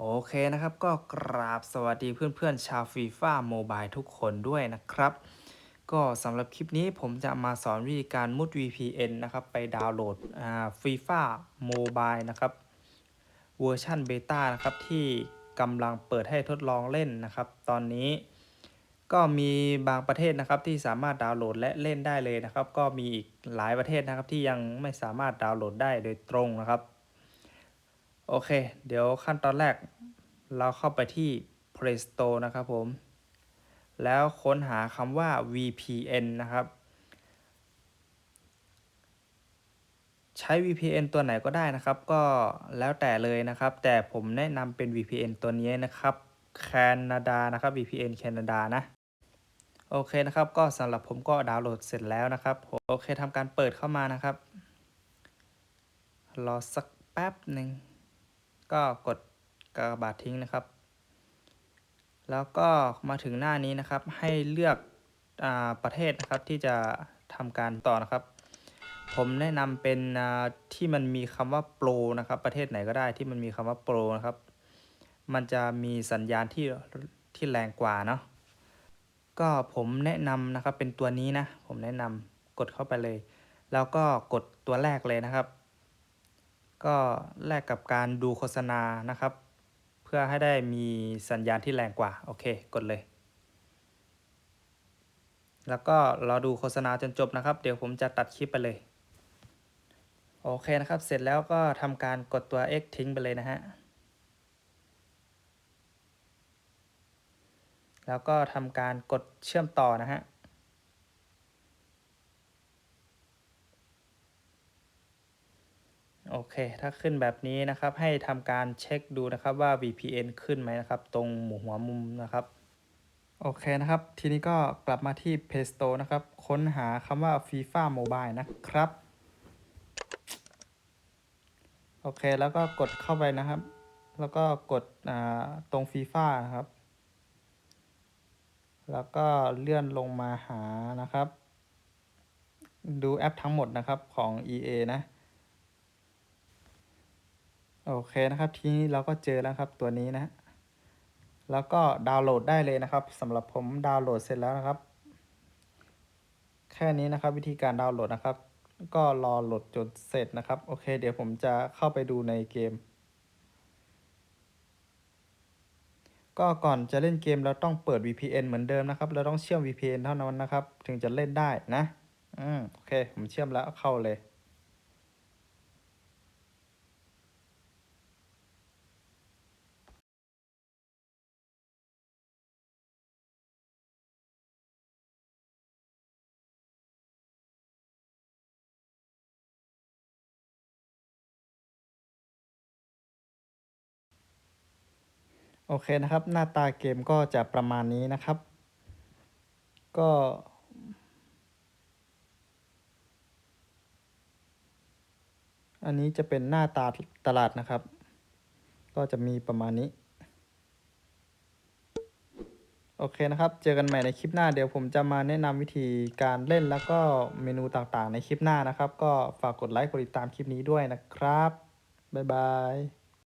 โอเคนะครับก็กราบสวัสดีเพื่อนๆ ชาวฟีฟ่าโมบายทุกคนด้วยนะครับ ก็สำหรับคลิปนี้ผมจะมาสอนวิธีการมุด VPN นะครับ ไปดาวน์โหลดฟีฟ่าโมบายนะครับ เวอร์ชันเบต้านะครับ ที่กำลังเปิดให้ทดลองเล่นนะครับ ตอนนี้ก็มีบางประเทศนะครับที่สามารถดาวน์โหลดและเล่นได้เลยนะครับ ก็มีอีกหลายประเทศนะครับที่ยังไม่สามารถดาวน์โหลดได้โดยตรงนะครับ โอเค เดี๋ยวขั้นตอนแรก เราเข้าไปที่ Play Store นะครับผม แล้วค้นหาคำว่า VPN นะครับ ใช้ VPN ตัวไหนก็ได้นะครับ ก็แล้วแต่เลยนะครับ แต่ผมแนะนำเป็น VPN ตัวนี้นะครับแคนาดานะครับ VPN แคนาดานะ โอเคนะครับ ก็สำหรับผมก็ดาวน์โหลดเสร็จแล้วนะครับ โอเคทำการเปิดเข้ามานะครับ รอสักแป๊บหนึ่ง ก็กดกากบาททิ้งนะครับ แล้วก็มาถึงหน้านี้นะครับ ให้เลือกอประเทศนะครับที่จะทำการต่อนะครับ ผมแนะนำเป็นที่มันมีคำว่าโปรนะครับ ประเทศไหนก็ได้ที่มันมีคำว่าโปรนะครับ มันจะมีสัญญาณที่ที่แรงกว่าเนาะก็ผมแนะนำนะครับเป็นตัวนี้นะ ผมแนะนำกดเข้าไปเลย แล้วก็กดตัวแรกเลยนะครับ ก็แลกกับการดูโฆษณานะครับ เพื่อให้ได้มีสัญญาณที่แรงกว่า โอเค กดเลย แล้วก็รอดูโฆษณาจนจบนะครับ เดี๋ยวผมจะตัดคลิปไปเลย โอเคนะครับ เสร็จแล้วก็ทำการกดตัว X ทิ้งไปเลยนะฮะ แล้วก็ทำการกดเชื่อมต่อนะฮะ โอเค ถ้าขึ้นแบบนี้นะครับ ให้ทำการเช็คดูนะครับว่า VPN ขึ้นไหมนะครับ ตรงหมู่หัวมุมนะครับ โอเคนะครับ ทีนี้ก็กลับมาที่ Play Store นะครับ ค้นหาคำว่า FIFA Mobile นะครับ โอเค แล้วก็กดเข้าไปนะครับ แล้วก็กดตรง FIFA นะครับ แล้วก็เลื่อนลงมาหานะครับ ดูแอปทั้งหมดนะครับของ EA นะ โอเคนะครับ ทีนี้เราก็เจอแล้วครับตัวนี้นะ แล้วก็ดาวน์โหลดได้เลยนะครับสำหรับผมดาวน์โหลดเสร็จแล้วนะครับ แค่นี้นะครับวิธีการดาวน์โหลดนะครับ ก็รอโหลดจนเสร็จนะครับ โอเค เดี๋ยวผมจะเข้าไปดูในเกม ก็ก่อนจะเล่นเกมเราต้องเปิด VPN เหมือนเดิมนะครับ เราต้องเชื่อม VPN เท่านั้นนะครับ ถึงจะเล่นได้นะ อืมโอเค ผมเชื่อมแล้วเข้าเลย โอเคนะครับ หน้าตาเกมก็จะประมาณนี้นะครับ ก็อันนี้จะเป็นหน้าตาตลาดนะครับ ก็จะมีประมาณนี้ โอเคนะครับ เจอกันใหม่ในคลิปหน้า เดี๋ยวผมจะมาแนะนำวิธีการเล่นแล้วก็เมนูต่างๆในคลิปหน้านะครับ ก็ฝากกดไลค์กดติดตามคลิปนี้ด้วยนะครับ บ๊ายบาย